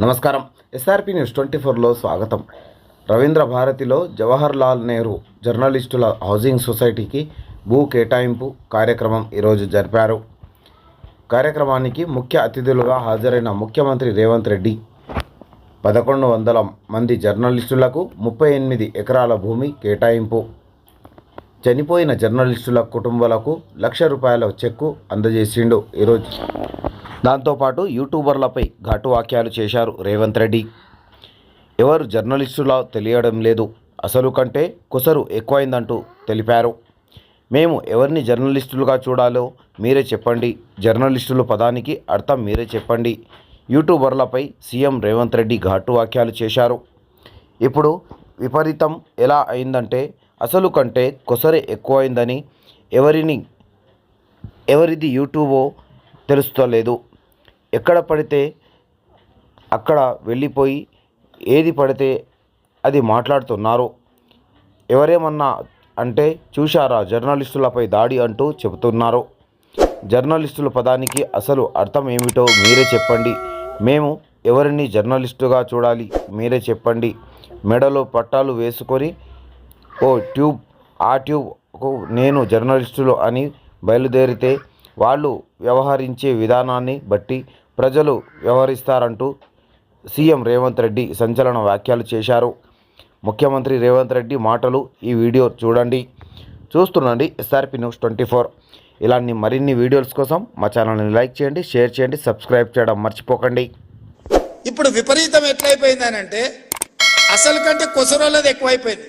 నమస్కారం. SRP news twenty ఫోర్లో స్వాగతం. రవీంద్ర భారతిలో జవహర్ లాల్ నెహ్రూ జర్నలిస్టుల హౌసింగ్ సొసైటీకి భూ కేటాయింపు కార్యక్రమం ఈరోజు జరిపారు. కార్యక్రమానికి ముఖ్య అతిథులుగా హాజరైన ముఖ్యమంత్రి రేవంత్ రెడ్డి. పదకొండు వందల మంది జర్నలిస్టులకు ముప్పై ఎనిమిది ఎకరాల భూమి కేటాయింపు. చనిపోయిన జర్నలిస్టుల కుటుంబాలకు లక్ష రూపాయల చెక్కు అందజేసిండు ఈరోజు. దాంతోపాటు యూట్యూబర్లపై ఘాటు వాక్యాలు చేశారు రేవంత్ రెడ్డి. ఎవరు జర్నలిస్టులా తెలియడం లేదు. అసలు కంటే కుసరు ఎక్కువైందంటూ తెలిపారు. మేము ఎవరిని జర్నలిస్టులుగా చూడాలో మీరే చెప్పండి. జర్నలిస్టుల పదానికి అర్థం మీరే చెప్పండి. యూట్యూబర్లపై సీఎం రేవంత్ రెడ్డి ఘాటు వాక్యాలు చేశారు. ఇప్పుడు విపరీతం ఎలా అయిందంటే అసలు కంటే కొసరే ఎక్కువైందని ఎవరిని ఎవరిది యూట్యూబో తెలుస్తలేదు. ఎక్కడ పడితే అక్కడ వెళ్ళిపోయి ఏది పడితే అది మాట్లాడుతున్నారు. ఎవరేమన్నా అంటే చూశారా జర్నలిస్టులపై దాడి అంటూ చెబుతున్నారు. జర్నలిస్టుల పదానికి అసలు అర్థం ఏమిటో మీరే చెప్పండి. మేము ఎవరిని జర్నలిస్టుగా చూడాలి మీరే చెప్పండి. మెడలో పట్టాలు వేసుకొని ఓ ట్యూబ్ ఆ ట్యూబ్కు నేను జర్నలిస్టులు అని బయలుదేరితే వాళ్ళు వ్యవహరించే విధానాన్ని బట్టి ప్రజలు వ్యవహరిస్తారంటూ సీఎం రేవంత్ రెడ్డి సంచలన వ్యాఖ్యలు చేశారు. ముఖ్యమంత్రి రేవంత్ రెడ్డి మాటలు ఈ వీడియో చూడండి. చూస్తుండండి ఎస్ఆర్పి న్యూస్ ట్వంటీ ఫోర్. ఇలాంటి మరిన్ని వీడియోస్ కోసం మా ఛానల్ని లైక్ చేయండి షేర్ చేయండి సబ్స్క్రైబ్ చేయడం మర్చిపోకండి. ఇప్పుడు విపరీతం ఎట్లయిపోయిందనంటే అసలు కంటే కొసరోళ్ళది ఎక్కువైపోయింది.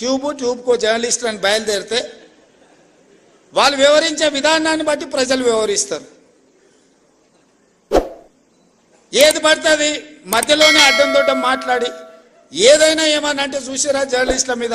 ట్యూబ్ ట్యూబ్కో జర్నలిస్టులను అని బయలుదేరితే వాళ్ళు వివరించే విధానాన్ని బట్టి ప్రజలు వివరిస్తారు. ఏది పడితే అది మధ్యలోనే అడ్డం దొడ్డం మాట్లాడి ఏదైనా ఏమన్నా అంటే చూసారా జర్నలిస్టుల మీద.